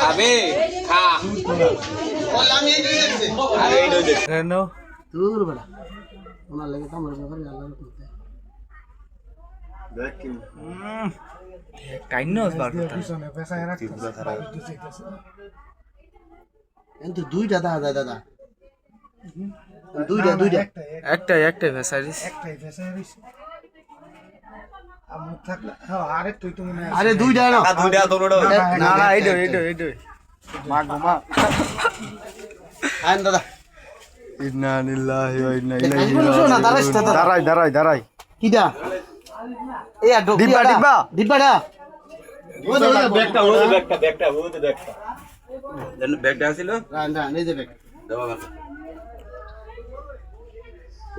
খাবে? খা। আরে এইটা দেখ। কেন? দূর বেড়া। ওনার লেগে তো আমার ব্যাপারে আল্লাহ করতে। কাইন্য কিন্তু দুইটা দাদা দাদা দাদা। দুইটা দুইটা। একটাই একটাই ভেসারিস। আরে দুইটা না দুইটা না না মা ঘুমা। দাদা। ইন্না লিল্লাহি ওয়া। দাঁড়াই দাঁড়াই দাঁড়াই। এই ডিব্বা, ডিব্বা। ডিব্বাটা? ব্যাগটা ব্যাগটা ব্যাগটা ব্যাগটা। ব্যাগটা এই যে ব্যাগ। দেবা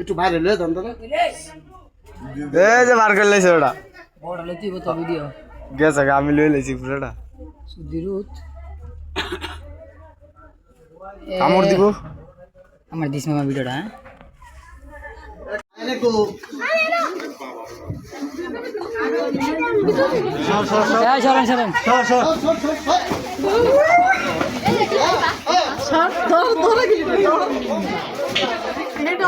একটু বাইরে লয়ে দাদা। এই যে বার করে লাইছে ওটা। বড় লইতে তো ভিডিও গেছে আমি লই লাইছি পুরোটা। সুদিরুত কামড় দিব। আমার দিস মামা ভিডিওটা হ্যাঁ? চলেন চলেন সর সর সর এইটা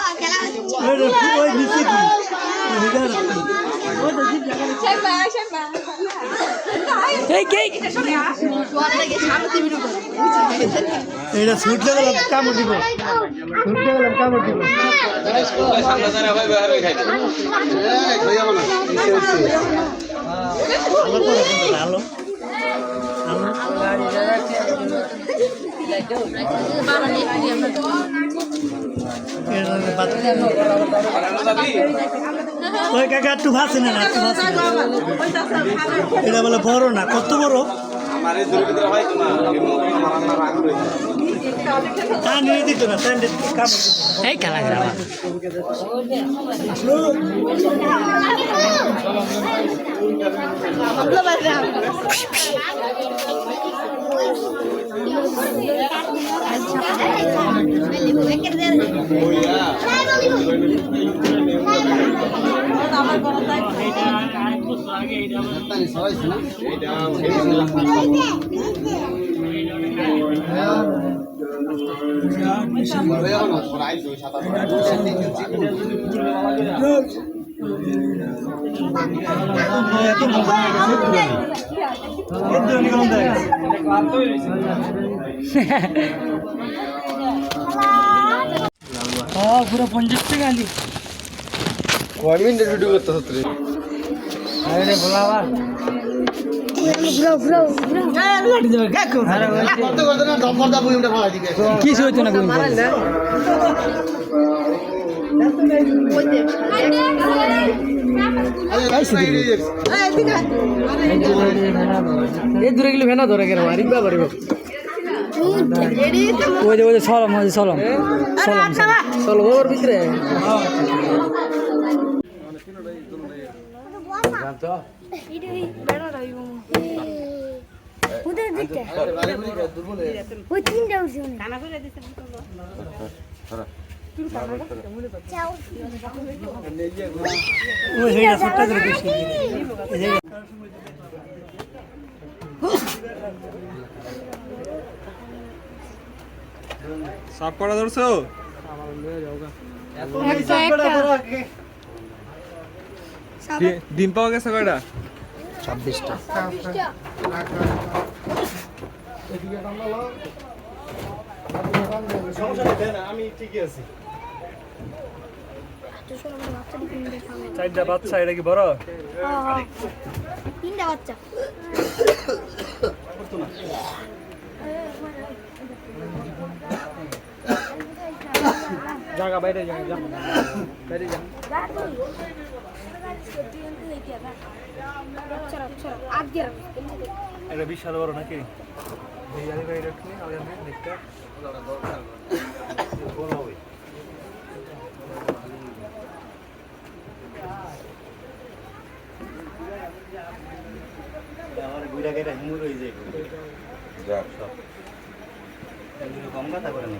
এটা ছুটলে গেলাম কামড় দিব। ছুটলে গেলাম কামড় দিব। সামনে জানা ওই কাকা একটু ভাসে না একটু ভাসে এটা বলে বড় না কত বড়? আমার এই দূরের ভিতরে হয় তো না আমার না পুরো পঞ্চাশ টাকা আলি। কয় মিনিট ভিডিও করতে হচ্ছে আরে বলা কিছু হইতো না দূরে গেলে ভেনা ধরে গেলে মারি বাবা রে ওই যে ওই যে সলম ওই যে সলম সলম ওর ভিতরে ওই তিনটা ছোট্টা করে বেশি সাপ করা ধরছো ডিম পাওয়া গেছে কয়টা? ছাব্বিশটা। আমি ঠিকই আছি। চারটা বাচ্চা এটা কি বড়? তিনটা বাচ্চা। জায়গা বাইরে জায়গা যা বাইরে যা Gato. এটা বিশাল বড় নাকি? এই আলি ভাই রাখনি আমাদের দেখতে বড় হবে। আমার গুড়া কেটে হিমুর হয়ে যায়। যাক। কম কথা করে না